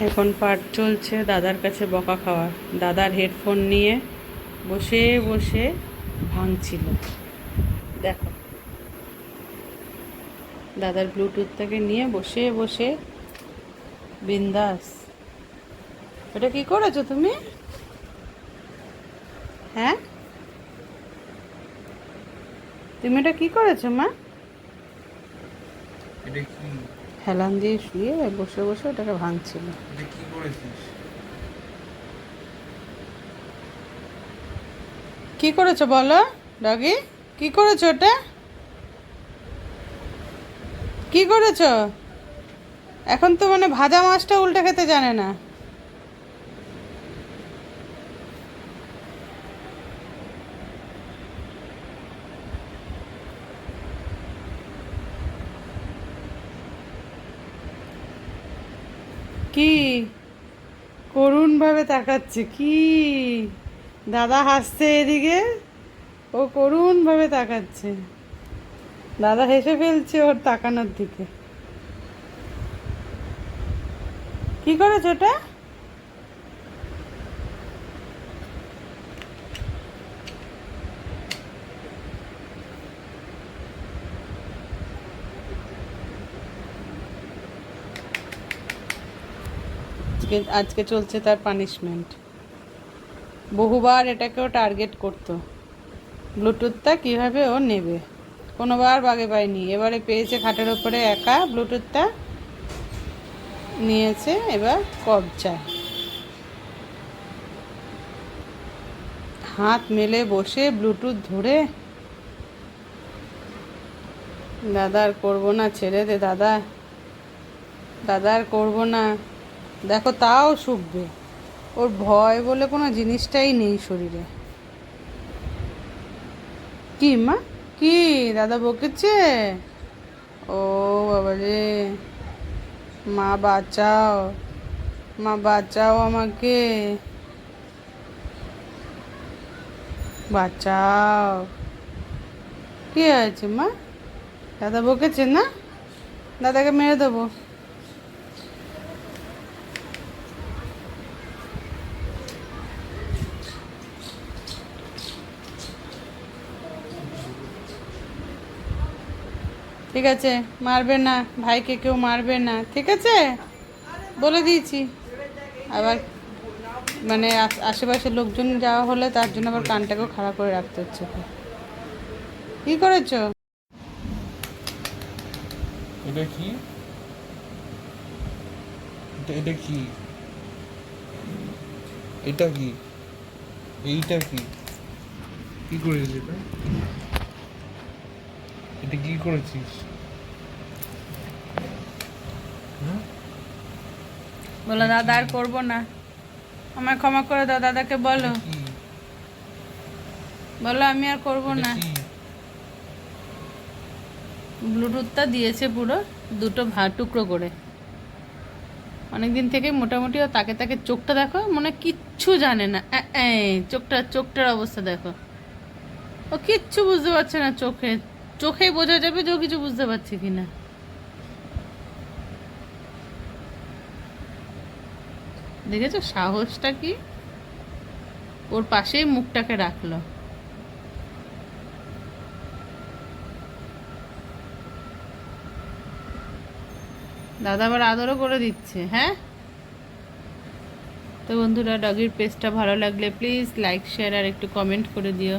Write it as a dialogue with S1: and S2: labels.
S1: এখন পাঠ চলছে দাদার কাছে বকা খাওয়ার। দাদার হেডফোন নিয়ে বসে বসে ভাঙছিল। দেখো। দাদার ব্লুটুথটাকে নিয়ে বসে বসে বিন্দাস। এটা কি করেছ তুমি? হ্যাঁ? তুমি এটা কি করেছ মা?
S2: এটা কি?
S1: হেলান দিয়ে শুয়ে বসে বসে ওটাকে ভাঙছিল।
S2: কি
S1: করেছ বলো ডগি কি করেছ ওটা? কি করেছ? এখন তো মানে ভাজা মাছটা উল্টে খেতে জানে না। কি করুণভাবে তাকাচ্ছে, কি? দাদা হাসছে এদিকে, ও করুণভাবে তাকাচ্ছে। দাদা হেসে ফেলছে ওর তাকানোর দিকে। কি করেছ ওটা? আজকে আজকে চলছে তার পানিশমেন্ট বহুবার এটাকেও টার্গেট করতো। ব্লুটুথটা কীভাবে ও নেবে? কোনোবার বাগে পায়নি। এবারে পেয়েছে খাটের ওপরে একা ব্লুটুথটা নিয়েছে এবার কবজায়। হাত মেলে বসে ব্লুটুথ ধরে। দাদা আর করব না, ছেড়ে দে দাদা। দাদা আর করব না। দেখো, তাও শুকবে। ওর ভয় বলে কোনো জিনিসটাই নেই শরীরে। কি মা? কি? দাদা বকেছে? ও বাবা রে মা বাঁচাও। মা বাঁচাও আমাকে। বাঁচাও। কি হয়েছে মা? দাদা বকেছে না? দাদাকে মেরে দেবো। ঠিক আছে, মারবে না, ভাইকে কেউ মারবে না, ঠিক আছে? বলে দিয়েছি। আবার মানে আশেপাশের লোকজন যাওয়া হলে তার জন্য আবার কানটাকেও খারাপ করে রাখতে হচ্ছে। কি করেছ?
S2: এটা কি? এটা কি? এটা কি? এইটা কি? কি করেছিস এটা? এটা কি করেছিস? হ্যাঁ?
S1: বলো দাদা আর করব না। আমায় ক্ষমা করে দাও দাদাকে বলো। বলো আমি আর করব না। ব্লুটুথটা দিয়েছে পুরো দুটো ভা টুকরো করে। অনেকদিন থেকে মোটামুটি ও তাকে তাকে চোখটা দেখো মনে কিচ্ছু জানে না। চোখটা চোখটার অবস্থা দেখো। ও কিচ্ছু বুঝতে পারছে না চোখে। চোখেই বোঝা যাবে যে কিছু বুঝতে পারছে কিনা। দেখেছ? সাহসটা কি? ওর পাশেই মুখটাকে রাখল। দাদা আবার আদরও করে দিচ্ছে হ্যাঁ? তো বন্ধুরা ডগির পেজটা ভালো লাগলে প্লিজ লাইক শেয়ার আর একটু কমেন্ট করে দিও।